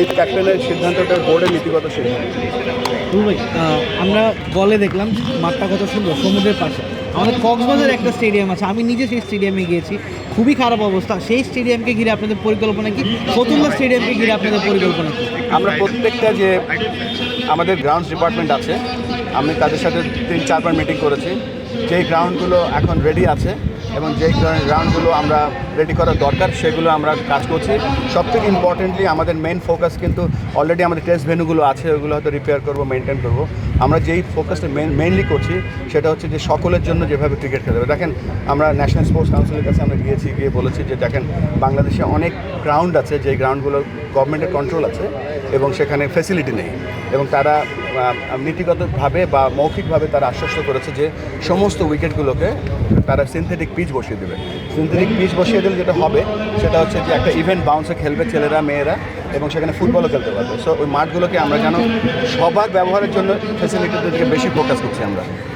এই ক্যাপ্টেনের সিদ্ধান্তটা বোর্ডের নীতিগত সিদ্ধান্ত। ভাই আমরা গলে দেখলাম মাঠটা কত সুন্দর সমুদ্রের পাশে। আমাদের কক্সবাজার একটা স্টেডিয়াম আছে আমি নিজে সেই স্টেডিয়ামে গিয়েছি খুবই খারাপ অবস্থা। সেই স্টেডিয়ামকে ঘিরে আপনাদের পরিকল্পনা কি? ফতুল্লা স্টেডিয়ামকে ঘিরে আপনাদের পরিকল্পনা কি? আমরা প্রত্যেকটা যে আমাদের গ্রাউন্ডস ডিপার্টমেন্ট আছে আমি তাদের সাথে তিন চারবার মিটিং করেছি। যেই গ্রাউন্ডগুলো এখন রেডি আছে এবং যেই গ্রাউন্ডগুলো আমরা রেডি করার দরকার, সেগুলো আমরা কাজ করছি। সবথেকে ইম্পর্টেন্টলি আমাদের মেন ফোকাস কিন্তু অলরেডি আমাদের টেস্ট ভেনুগুলো আছে, ওগুলো হয়তো রিপেয়ার করব মেনটেন করব। আমরা যেই ফোকাসটা মেন মেনলি করছি, সেটা হচ্ছে যে সকলের জন্য যেভাবে ক্রিকেট খেলতে হবে। দেখেন, আমরা ন্যাশনাল স্পোর্টস কাউন্সিলের কাছে আমরা গিয়েছি, গিয়ে বলেছি যে, দেখেন, বাংলাদেশে অনেক গ্রাউন্ড আছে, যেই গ্রাউন্ডগুলো গভর্নমেন্টের কন্ট্রোল আছে। এবং সেখানে ফেসিলিটি নেই। এবং তারা নীতিগতভাবে বা মৌখিকভাবে তারা আশ্বস্ত করেছে যে সমস্ত উইকেটগুলোকে তারা সিনথেটিক পিচ বসিয়ে দেবে। সিনথেটিক পিচ বসিয়ে দিলে যেটা হবে, সেটা হচ্ছে যে একটা ইভেন্ট বাউন্সে খেলবে ছেলেরা, মেয়েরা এবং সেখানে ফুটবলও খেলতে পারবে। সো ওই মাঠগুলোকে আমরা যেন সবার ব্যবহারের জন্য ফেসিলিটির দিকে বেশি ফোকাস করছি আমরা।